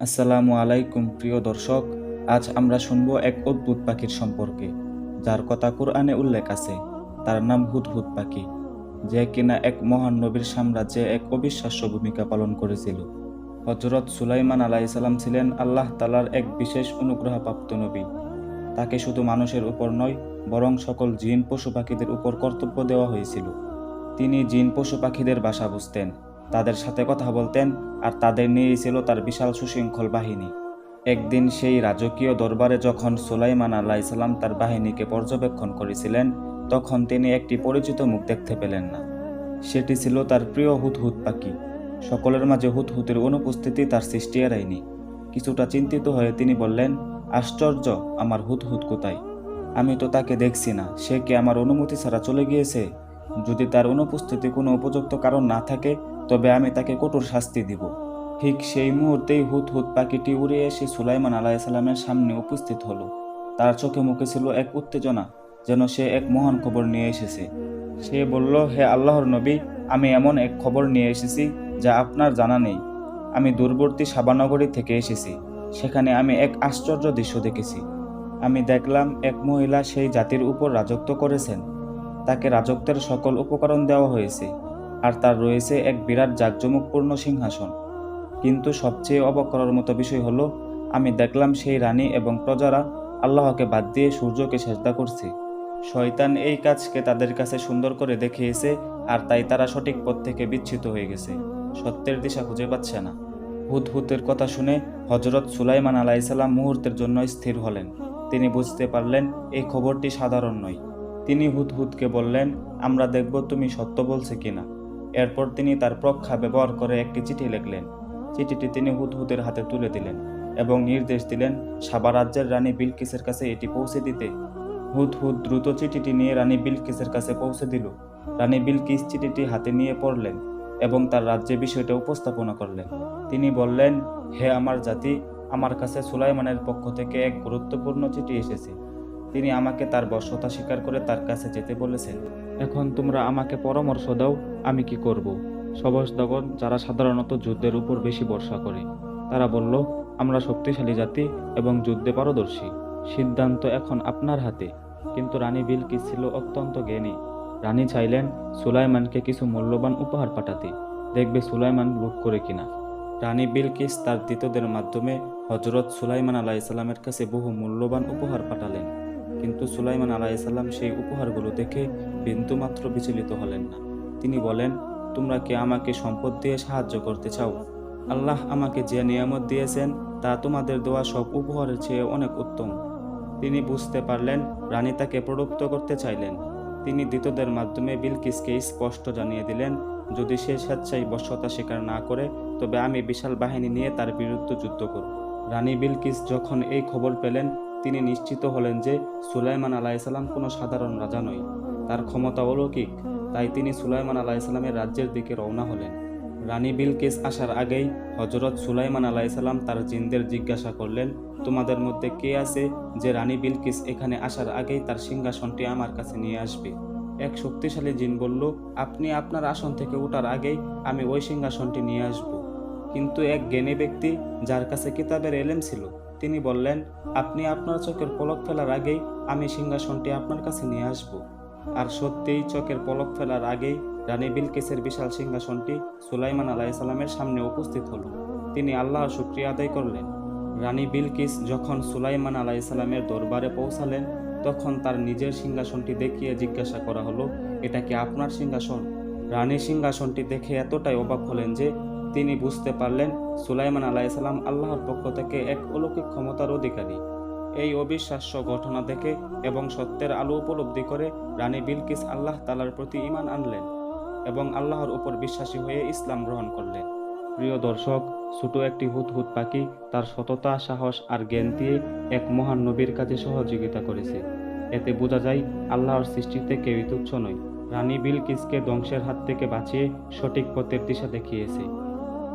আসসালামু আলাইকুম প্রিয় দর্শক, আজ আমরা শুনব এক অদ্ভুত পাখির সম্পর্কে, যার কথা কোরআনে উল্লেখ আছে। তার নাম হুদহুদ পাখি, যে কিনা এক মহান নবীর সাম্রাজ্যে এক অবিশ্বাস্য ভূমিকা পালন করেছিল। হজরত সুলাইমান আলাইসাল্লাম ছিলেন আল্লাহ তালার এক বিশেষ অনুগ্রহপ্রাপ্ত নবী। তাকে শুধু মানুষের উপর নয়, বরং সকল জিন পশু পাখিদের উপর কর্তব্য দেওয়া হয়েছিল। তিনি জিন পশু পাখিদের বাসা বুঝতেন। তাদের সাথে কথা বলতেন আর তাদের নিয়েই ছিল তার বিশাল সুশৃঙ্খল বাহিনী। একদিন সেই রাজকীয় দরবারে যখন সুলাইমান আলাইসাল্লাম তার বাহিনীকে পর্যবেক্ষণ করেছিলেন, তখন তিনি একটি পরিচিত মুখ দেখতে পেলেন না। সেটি ছিল তার প্রিয় হুতহুত পাখি। সকলের মাঝে হুতহুতের অনুপস্থিতি তার সৃষ্টি এড়ায়নি। কিছুটা চিন্তিত হয়ে তিনি বললেন, আশ্চর্য, আমার হুতহুত কোথায়? আমি তো তাকে দেখছি না। সে কি আমার অনুমতি ছাড়া চলে গিয়েছে? যদি তার অনুপস্থিতি কোনো উপযুক্ত কারণ না থাকে, তবে আমি তাকে কঠোর শাস্তি দিব। ঠিক সেই মুহূর্তেই হুত হুত পাখিটি উড়ে এসে সুলাইমান আলাইসাল্লামের সামনে উপস্থিত হলো। তার চোখে মুখে ছিল এক উত্তেজনা, যেন সে এক মহান খবর নিয়ে এসেছে। সে বলল, হে আল্লাহর নবী, আমি এমন এক খবর নিয়ে এসেছি যা আপনার জানা নেই। আমি দূরবর্তী সাবানগরী থেকে এসেছি, সেখানে আমি এক আশ্চর্য দৃশ্য দেখেছি। আমি দেখলাম এক মহিলা সেই জাতির উপর রাজত্ব করেছেন। তাকে রাজত্বের সকল উপকরণ দেওয়া হয়েছে, আর তার রয়েছে এক বিরাট জাঁকজমকপূর্ণ সিংহাসন। কিন্তু সবচেয়ে অবাক করার মতো বিষয় হলো, আমি দেখলাম সেই রানী এবং প্রজারা আল্লাহকে বাদ দিয়ে সূর্যকে সেজদা করছে। শয়তান এই কাজকে তাদের কাছে সুন্দর করে দেখিয়েছে, আর তাই তারা সঠিক পথ থেকে বিচ্ছিত হয়ে গেছে। সত্যের দিশা খুঁজে পাচ্ছে না। হুদহুতের কথা শুনে হজরত সুলাইমান আলাইসাল্লাম মুহূর্তের জন্য স্থির হলেন। তিনি বুঝতে পারলেন, এই খবরটি সাধারণ নয়। তিনি হুদহুদকে বললেন, আমরা দেখব তুমি সত্য বলছে কিনা। এরপর তিনি তার প্রক্ষা ব্যবহার করে একটি চিঠি লিখলেন। চিঠিটি তিনি হুদহুদের হাতে তুলে দিলেন এবং নির্দেশ দিলেন, সাবা রাজ্যের রানী বিলকিসের কাছে এটি পৌঁছে দিতে। হুদহুদ দ্রুত চিঠিটি নিয়ে রানী বিলকিসের কাছে পৌঁছে দিল। রানী বিলকিস চিঠিটি হাতে নিয়ে পড়লেন এবং তার রাজ্যে বিষয়টা উপস্থাপনা করলেন। তিনি বললেন, হে আমার জাতি, আমার কাছে সুলাইমানের পক্ষ থেকে এক গুরুত্বপূর্ণ চিঠি এসেছে। তিনি আমাকে তার বর্ষতা স্বীকার করে তার কাছে যেতে বলেছেন। এখন তোমরা আমাকে পরামর্শ দাও, আমি কি করব? সবসদগণ যারা সাধারণত যুদ্ধের উপর বেশি ভরসা করে, তারা বলল, আমরা শক্তিশালী জাতি এবং যুদ্ধে পারদর্শী। সিদ্ধান্ত এখন আপনার হাতে। কিন্তু রানী বিলকিস ছিল অত্যন্ত জ্ঞানী। রানী চাইলেন সুলাইমানকে কিছু মূল্যবান উপহার পাঠাতে। দেখবে সুলাইমান লুট করে কিনা। রানী বিলকিস তার দ্বিতদের মাধ্যমে হজরত সুলাইমান আলাইসাল্লামের কাছে বহু মূল্যবান উপহার পাঠালেন। কিন্তু সুলাইমান আলাইসাল্লাম সেই উপহারগুলো দেখে বিন্দুমাত্র বিচলিত হলেন না। তিনি বলেন, তোমরা কি আমাকে সম্পদ দিয়ে সাহায্য করতে চাও? আল্লাহ আমাকে যে নিয়ামত দিয়েছেন, তা তোমাদের দেওয়া সব উপহারের চেয়ে অনেক উত্তম। তিনি বুঝতে পারলেন, রানী তাকে প্রলুপ্ত করতে চাইলেন। তিনি দ্বিতদের মাধ্যমে বিলকিসকে স্পষ্ট জানিয়ে দিলেন, যদি সে স্বেচ্ছায় বশ্যতা স্বীকার না করে, তবে আমি বিশাল বাহিনী নিয়ে তার বিরুদ্ধে যুদ্ধ করব। রানী বিলকিস যখন এই খবর পেলেন তিনি নিশ্চিত হলেন যে সুলাইমান আলাইসাল্লাম কোনো সাধারণ রাজা নয়। তার ক্ষমতা অলৌকিক, তাই তিনি সুলাইমান আলাইসাল্লামের রাজ্যের দিকে রওনা হলেন। রানী বিলকিস আসার আগেই হজরত সুলাইমান আলাইসাল্লাম তার জিনদের জিজ্ঞাসা করলেন, তোমাদের মধ্যে কে আছে যে রানী বিলকিস এখানে আসার আগেই তার সিংহাসনটি আমার কাছে নিয়ে আসবে? এক শক্তিশালী জিন বলল, আপনি আপনার আসন থেকে ওঠার আগেই আমি ওই সিংহাসনটি নিয়ে আসব। কিন্তু এক জ্ঞানী ব্যক্তি, যার কাছে কিতাবের এলেম ছিল তিনি বললেন, আপনি আপনার চোখের পলক ফেলার আগেই আমি সিংহাসনটি আপনার কাছে নিয়ে আসব। আর সত্যিই চোখের পলক ফেলার আগেই রানী বিলকিসের বিশাল সিংহাসনটি সুলাইমান আলাইসাল্লামের সামনে উপস্থিত হলো। তিনি আল্লাহর শুক্রিয়া আদায় করলেন। রানী বিলকিস যখন সুলাইমান আলাইসাল্লামের দরবারে পৌঁছালেন, তখন তার নিজের সিংহাসনটি দেখিয়ে জিজ্ঞাসা করা হলো, এটা কি আপনার সিংহাসন? রানী সিংহাসনটি দেখে এতটাই অবাক হলেন যে তিনি বুঝতে পারলেন, সুলাইমান আলাইসাল্লাম আল্লাহর পক্ষ থেকে এক অলৌকিক ক্ষমতার অধিকারী। এই অবিশ্বাস্য ঘটনা দেখে এবং সত্যের আলো উপলব্ধি করে রানী বিলকিস আল্লাহ তালার প্রতি ইমান আনলেন এবং আল্লাহর উপর বিশ্বাসী হয়ে ইসলাম গ্রহণ করলেন। প্রিয় দর্শক, ছোট একটি হুতহুত পাখি তার সততা, সাহস আর জ্ঞান দিয়ে এক মহান নবীর কাজে সহযোগিতা করেছে। এতে বোঝা যায়, আল্লাহর সৃষ্টিতে কেউই তুচ্ছ নয়। রানী বিলকিসকে ধ্বংসের হাত থেকে বাঁচিয়ে সঠিক পথের দিশা দেখিয়েছে।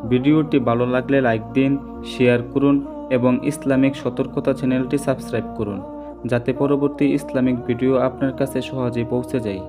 ভিডিওটি ভালো লাগলে লাইক দিন, শেয়ার করুন এবং ইসলামিক সতর্কতা চ্যানেলটি সাবস্ক্রাইব করুন, যাতে পরবর্তী ইসলামিক ভিডিও আপনার কাছে সহজে পৌঁছে যায়।